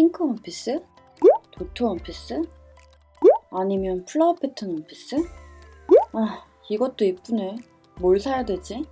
핑크 원피스? 도트 원피스? 아니면 플라워 패턴 원피스? 아, 이것도 예쁘네. 뭘 사야 되지?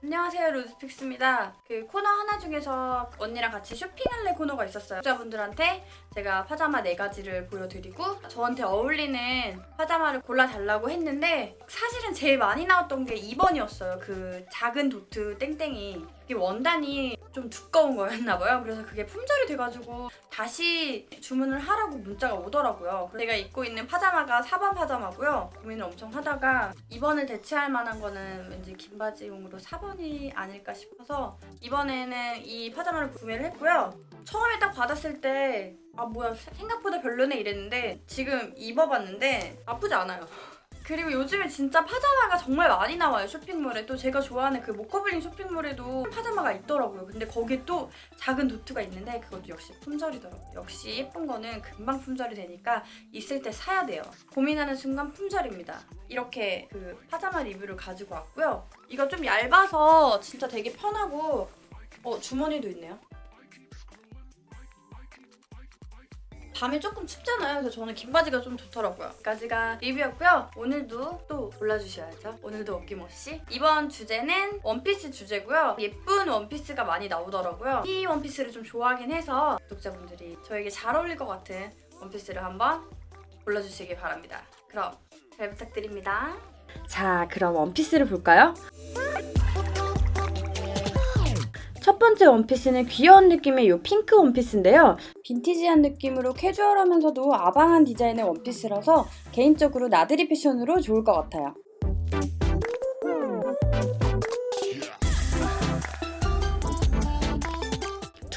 안녕하세요 로즈픽스입니다. 그 코너 하나 중에서 언니랑 같이 쇼핑할래 코너가 있었어요. 구독자분들한테 제가 파자마 네 가지를 보여드리고 저한테 어울리는 파자마를 골라달라고 했는데 사실은 제일 많이 나왔던 게 2번이었어요. 그 작은 도트 땡땡이. 이게 원단이 좀 두꺼운 거였나 봐요. 그래서 그게 품절이 돼가지고 다시 주문을 하라고 문자가 오더라고요. 제가 입고 있는 파자마가 4번 파자마고요. 고민을 엄청 하다가 2번을 대체할 만한 거는 왠지 긴 바지용으로 4번이 아닐까 싶어서 이번에는 이 파자마를 구매를 했고요. 처음에 딱 받았을 때 아 뭐야 생각보다 별로네 이랬는데 지금 입어봤는데 나쁘지 않아요. 그리고 요즘에 진짜 파자마가 정말 많이 나와요 쇼핑몰에. 또 제가 좋아하는 그 모커블링 쇼핑몰에도 파자마가 있더라고요. 근데 거기에 또 작은 도트가 있는데 그것도 역시 품절이더라고요. 역시 예쁜 거는 금방 품절이 되니까 있을 때 사야 돼요. 고민하는 순간 품절입니다. 이렇게 그 파자마 리뷰를 가지고 왔고요. 이거 좀 얇아서 진짜 되게 편하고 어 주머니도 있네요 밤에 조금 춥잖아요. 그래서 저는 긴 바지가 좀 좋더라고요. 여기까지가 리뷰였고요. 오늘도 또 골라주셔야죠. 오늘도 어김없이. 이번 주제는 원피스 주제고요. 예쁜 원피스가 많이 나오더라고요. 이 원피스를 좀 좋아하긴 해서 구독자분들이 저에게 잘 어울릴 것 같은 원피스를 한번 골라주시기 바랍니다. 그럼 잘 부탁드립니다. 자, 그럼 원피스를 볼까요? 첫 번째 원피스는 귀여운 느낌의 이 핑크 원피스인데요. 빈티지한 느낌으로 캐주얼하면서도 아방한 디자인의 원피스라서 개인적으로 나들이 패션으로 좋을 것 같아요.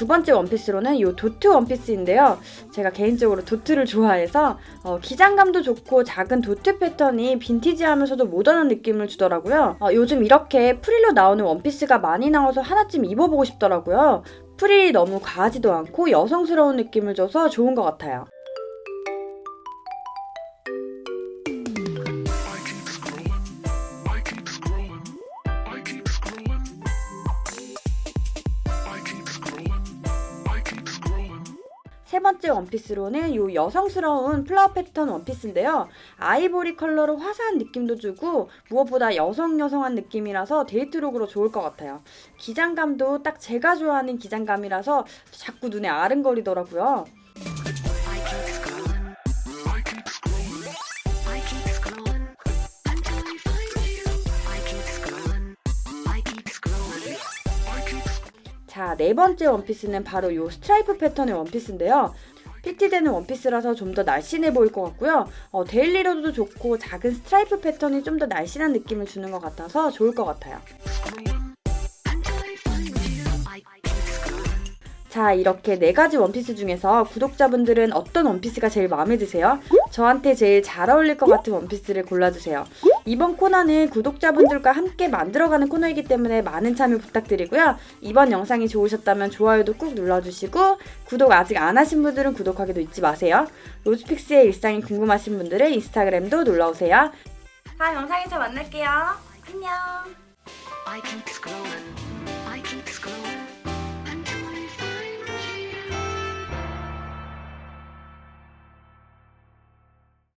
두 번째 원피스로는 이 도트 원피스인데요. 제가 개인적으로 도트를 좋아해서 어, 기장감도 좋고 작은 도트 패턴이 빈티지하면서도 모던한 느낌을 주더라고요. 어, 요즘 이렇게 프릴로 나오는 원피스가 많이 나와서 하나쯤 입어보고 싶더라고요. 프릴이 너무 과하지도 않고 여성스러운 느낌을 줘서 좋은 것 같아요. 세 번째 원피스로는 이 여성스러운 플라워 패턴 원피스인데요. 아이보리 컬러로 화사한 느낌도 주고 무엇보다 여성 여성한 느낌이라서 데이트룩으로 좋을 것 같아요. 기장감도 딱 제가 좋아하는 기장감이라서 자꾸 눈에 아른거리더라고요. 자, 네 번째 원피스는 바로 이 스트라이프 패턴의 원피스인데요. 피티되는 원피스라서 좀 더 날씬해 보일 것 같고요. 어, 데일리로도 좋고 작은 스트라이프 패턴이 좀 더 날씬한 느낌을 주는 것 같아서 좋을 것 같아요. 자, 이렇게 네 가지 원피스 중에서 구독자분들은 어떤 원피스가 제일 마음에 드세요? 저한테 제일 잘 어울릴 것 같은 원피스를 골라주세요. 이번 코너는 구독자분들과 함께 만들어가는 코너이기 때문에 많은 참여 부탁드리고요. 이번 영상이 좋으셨다면 좋아요도 꾹 눌러주시고 구독 아직 안 하신 분들은 구독하기도 잊지 마세요. 로즈픽스의 일상이 궁금하신 분들은 인스타그램도 놀러오세요. 다음 영상에서 만날게요. 안녕. I keep scrolling.